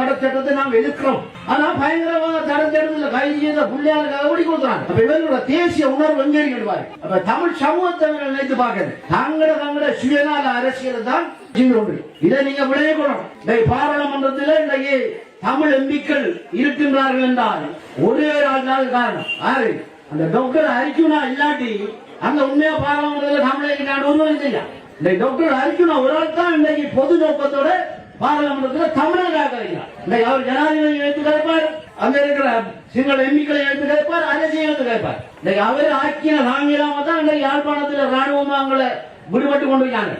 தடை சட்டத்தை நாம் எதிர்க்கிறோம். ஆனா பயங்கரவாத தடை சட்டத்தில் கைது செய்த கொடுக்குறாங்க. அப்ப இவர்களோட தேசிய உணர்வு எங்கே இருப்பாரு அப்ப தமிழ் சமூகத்தை நினைத்து பார்க்கிறது. தங்கட தங்கட சுயநல அரசியல் தான் இதை நீங்க விளையக்கூடும் இந்த பாராளுமன்றத்தில் இன்றைக்கு தமிழ் எம்பிக்கள் இருக்கின்றார்கள் என்றால் ஒரே ஆள் காரணம். யாரு? அந்த டாக்டர் அரிக்குனா இல்லாட்டி அந்த உண்மையா பாராளுமன்றத்தில் தமிழை நான் ஒருவரும் செய்ய இந்த டாக்டர் அரிக்குனா ஒரு ஆள் தான் இன்றைக்கு பொது நோக்கத்தோட பாராளுமன்றத்தில் தமிழர் ஆகிறார் அவர் ஜனாதிபதி எடுத்து கேட்பார் அங்க இருக்கிற சிங்கள எம்பிக்களை எடுத்து கேட்பார் அரசியல் எடுத்து கேட்பார். இன்னைக்கு அவர் ஆக்கிய நாங்களாம தான் இன்றைக்கு யாழ்ப்பாணத்தில் ராணுவமாங்களை விடுபட்டு கொண்டு வந்தாங்க.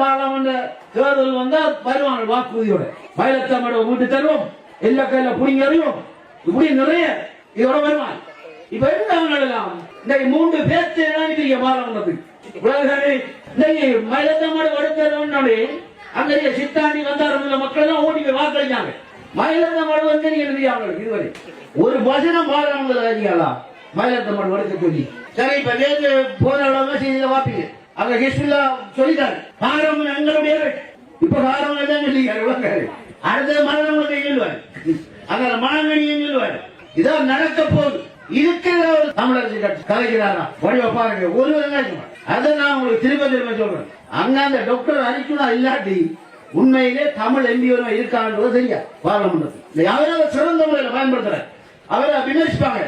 பாராளுமன்ற தேர்தல் வந்தா வருவாங்க வாக்குறுதியோட. மயிலத்தம்மட வீட்டு தருவோம் எல்லா கையில புடிங்க அறிவோம் இப்படி நிறைய இதோட வருவாங்க. இப்ப என்ன எல்லாம் இன்னைக்கு மூன்று பேர்த்து பாராளுமன்றத்துக்கு. உலகமே இன்னைக்கு மயிலத்தமிழ் வடுத்தரவனாலே அங்கே சித்தாண்டி வந்தாரமுள்ள மக்கள் தான் ஓடி போய் வாக்களிச்சாங்க. மயிலத்தம்மடு வந்து நீங்க எழுதியாங்க இதுவரை ஒரு வசனம் பாராளுமன்ற அதிகாரா மயிலத்தம்மடு வடுக்க சொல்லி. சரி இப்ப நேற்று போராடாம செய்தியில வாப்பீங்க. அங்க ஹிஸ்புல்லா சொல்லிட்டாரு காரம் எங்களுடைய இப்ப காரம் எல்லாம் சொல்லிக்காரு உலகாரு அடுத்தது மரணம் சொல்லுவார் அங்க மனங்கணியும் சொல்லுவார் இதான் நடக்க போகுது. இருக்கிற ஒரு தமிழரசு கட்சி கலைக்கிறாரா வடிவ பாருங்க ஒரு விதம் அதை நான் உங்களுக்கு திரும்ப திரும்ப சொல்றேன். அங்க அந்த டாக்டர் அரிக்குனா இல்லாட்டி உண்மையிலே தமிழ் எம்பி ஒருவன் இருக்கான்றது தெரியாது பாராளுமன்றத்தில் அவரை சிறந்த முறையில் பயன்படுத்துறாரு. அவரை விமர்சிப்பாங்க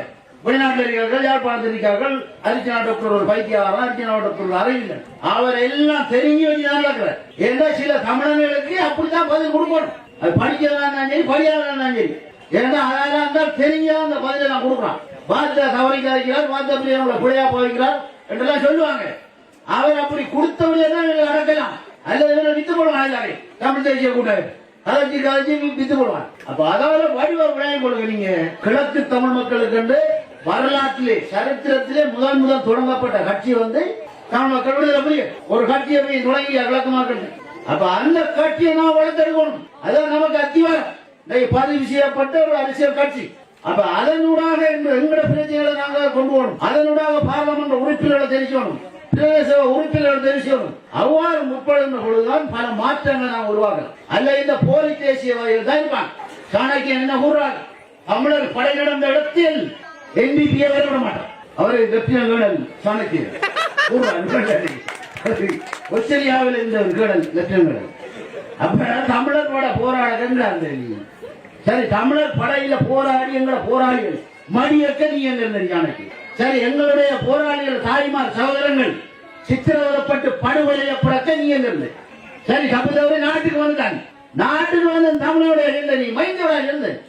வெளிநாட்டில் இருக்கிறார்கள் யாழ்ப்பாணத்தில் இருக்கிறார்கள் அரிச்சனா டாக்டர் ஒரு பைத்தியாரா அரிச்சனா டாக்டர் ஒரு அறிவியல் அவர் எல்லாம் தெரிஞ்சு வச்சுதான் நடக்கிறார். ஏன்னா சில தமிழர்களுக்கு அப்படித்தான் பதில் கொடுக்கணும். அது படிக்கிறதா இருந்தாலும் சரி படியாதா இருந்தாலும் சரி. ஏன்னா அழகா இருந்தால் தெரிஞ்சா அந்த பதிலை நான் கொடுக்குறான் வார்த்தை தவறிக்காதிக்கிறார் வார்த்தை பிள்ளைகளை பிள்ளையா போய்க்கிறார் என்றெல்லாம் சொல்லுவாங்க. அவர் அப்படி கொடுத்தவரையே தான் இவங்களை அடக்கலாம் அல்லது இவரை வித்து போடுவாங்க தமிழ் தேசிய கூட்டாளி கலைச்சி கலைச்சி வித்து போடுவான் அப்ப அதாவது வடிவர் விளையாடி கொடுங்க நீங்க கிழக்கு தமிழ் மக்களுக்கு என்று வரலாற்றிலே சரித்திரத்திலே முதன் முதல் தொடங்கப்பட்ட கட்சி வந்து தமிழ் மக்கள் விடுதலை புரியும் ஒரு கட்சியை போய் தொடங்கி கிழக்கு மக்கள்? அப்ப அந்த கட்சியை நாம் வளர்த்தெடுக்கணும். அதான் நமக்கு அத்திவாரம். பதிவு செய்யப்பட்ட ஒரு அரசியல் கட்சி. அப்ப அதனூடாக எங்க- பிரச்சனைகளை நாங்க கொண்டு போகணும் அதனூடாக பாராளுமன்ற உறுப்பினர்களை தெரிவிக்கணும் பிரதேச உறுப்பினர்களை தெரிவிக்கணும் அவ்வாறு முற்படுகின்ற பொழுதுதான் பல மாற்றங்களை நாம் உருவாக்கலாம் அல்ல இந்த போலி தேசியவாதிகள் தான் இருப்பான் சாணக்கியன் என்ன கூறுறாங்க தமிழர் படை நடந்த இடத்தில் என்பிபியை விட மாட்டார். அவரை லெப்டினன்ட் கேர்னல் சாணக்கியன் ஆஸ்திரேலியாவில் இருந்த ஒரு கேர்னல் லெப்டினன்ட் அப்புறம் அப்ப தமிழர்களோட போராடுறேன்னு தெரியும் சரி தமிழர் படையில போராடி எங்களை போராளிகள் மடியக்க நீ எங்க சரி எங்களுடைய போராளிகள் தாய்மார் சகோதரங்கள் சித்திரவதப்பட்டு படுகொலையப்படக்க நீ எங்க சரி தமிழர் நாட்டுக்கு வந்துட்டாங்க நாட்டுக்கு வந்து தமிழோட இருந்த நீ மைந்தோட இருந்தேன்